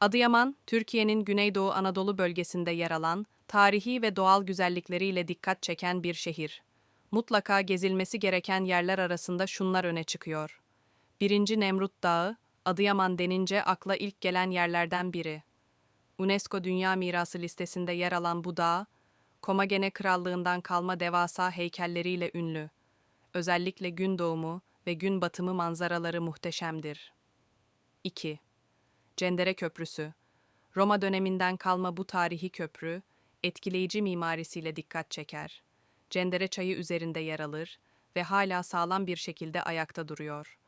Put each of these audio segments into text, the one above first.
Adıyaman, Türkiye'nin Güneydoğu Anadolu bölgesinde yer alan, tarihi ve doğal güzellikleriyle dikkat çeken bir şehir. Mutlaka gezilmesi gereken yerler arasında şunlar öne çıkıyor. 1. Nemrut Dağı, Adıyaman denince akla ilk gelen yerlerden biri. UNESCO Dünya Mirası listesinde yer alan bu dağ, Komagene Krallığından kalma devasa heykelleriyle ünlü. Özellikle gün doğumu ve gün batımı manzaraları muhteşemdir. 2. Cendere Köprüsü. Roma döneminden kalma bu tarihi köprü, etkileyici mimarisiyle dikkat çeker. Cendere çayı üzerinde yer alır ve hala sağlam bir şekilde ayakta duruyor.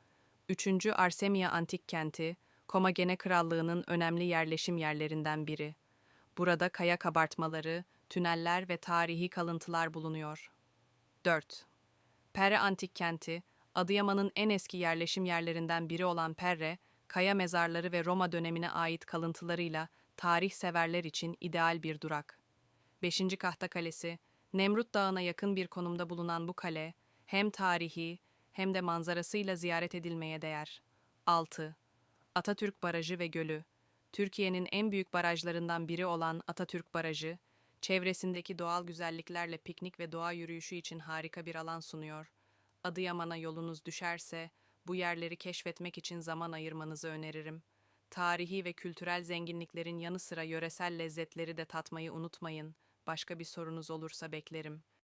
3. Arsemia Antik Kenti, Komagene Krallığı'nın önemli yerleşim yerlerinden biri. Burada kaya kabartmaları, tüneller ve tarihi kalıntılar bulunuyor. 4. Perre Antik Kenti, Adıyaman'ın en eski yerleşim yerlerinden biri olan Perre, kaya mezarları ve Roma dönemine ait kalıntılarıyla tarih severler için ideal bir durak. 5. Kahta Kalesi, Nemrut Dağı'na yakın bir konumda bulunan bu kale, hem tarihi hem de manzarasıyla ziyaret edilmeye değer. 6. Atatürk Barajı ve Gölü, Türkiye'nin en büyük barajlarından biri olan Atatürk Barajı, çevresindeki doğal güzelliklerle piknik ve doğa yürüyüşü için harika bir alan sunuyor. Adıyaman'a yolunuz düşerse, bu yerleri keşfetmek için zaman ayırmanızı öneririm. Tarihi ve kültürel zenginliklerin yanı sıra yöresel lezzetleri de tatmayı unutmayın. Başka bir sorunuz olursa beklerim.